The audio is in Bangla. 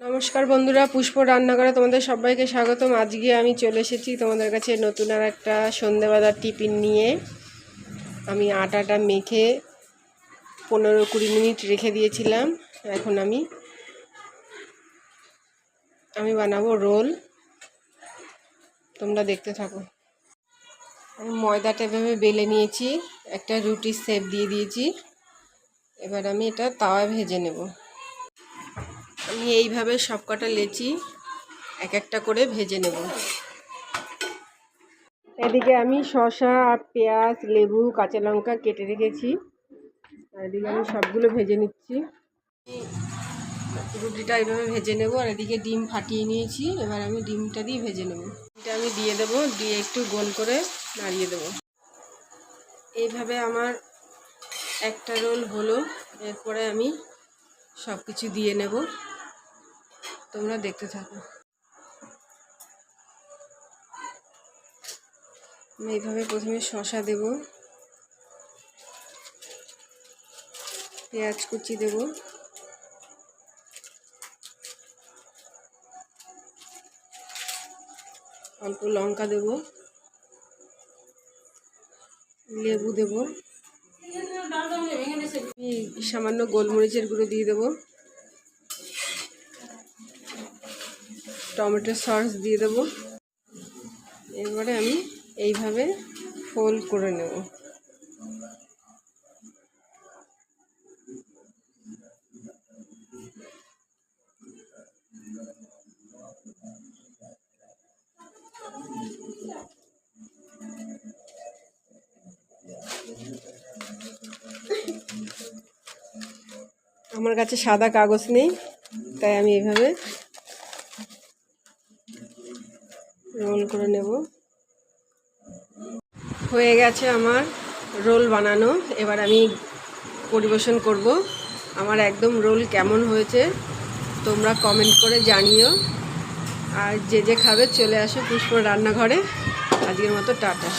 নমস্কার বন্ধুরা, পুষ্প রান্নাঘরে তোমাদের সবাইকে স্বাগতম। আজকে আমি চলে এসেছি তোমাদের কাছে নতুন আর একটা সন্ধেবেলার টিফিন নিয়ে। আমি আটাটা মেখে পনেরো কুড়ি মিনিট রেখে দিয়েছিলাম। এখন আমি আমি বানাবো রোল। তোমরা দেখতে থাকো। আমি ময়দাটা এভাবে বেলে নিয়েছি, একটা রুটির শেপ দিয়ে দিয়েছি। এবার আমি এটা তাওয়ায় ভেজে নেব। আমি এইভাবে সব কটা লেচি এক একটা করে ভেজে নেব। এদিকে আমি শসা আর পেঁয়াজ লেবু কাঁচা লঙ্কা কেটে রেখেছি। আর এদিকে আমি সবগুলো ভেজে নিচ্ছি। রুটিটা এইভাবে ভেজে নেব আর এদিকে ডিম ফাটিয়ে নিয়েছি। এবার আমি ডিমটা দিয়ে ভেজে নেব। এটা আমি দিয়ে দেব দিয়ে একটু গোল করে নাড়িয়ে দেব। এইভাবে আমার একটা রোল হলো। এরপরে আমি সব কিছু দিয়ে নেব। তোমরা দেখতে থাকো। আমি এইভাবে প্রথমে শশা দেব। পেঁয়াজ কুচি দেব। অল্প লঙ্কা দেব। লেবু দেব। সামান্য গোলমরিচের গুঁড়ো দিয়ে দেবো। টমেটো সস দিয়ে দেবো। এবারে আমি এইভাবে ফোল্ড করে নেব। আমার কাছে সাদা কাগজ নেই, তাই আমি এইভাবে রোল করে নেব। হয়ে গেছে আমার রোল বানানো। এবার আমি পরিবেশন করব। আমার একদম রোল কেমন হয়েছে তোমরা কমেন্ট করে জানিও। আর যে যে খাবে চলে আসো পুষ্প রান্নাঘরে। আজকের মতো টাটা।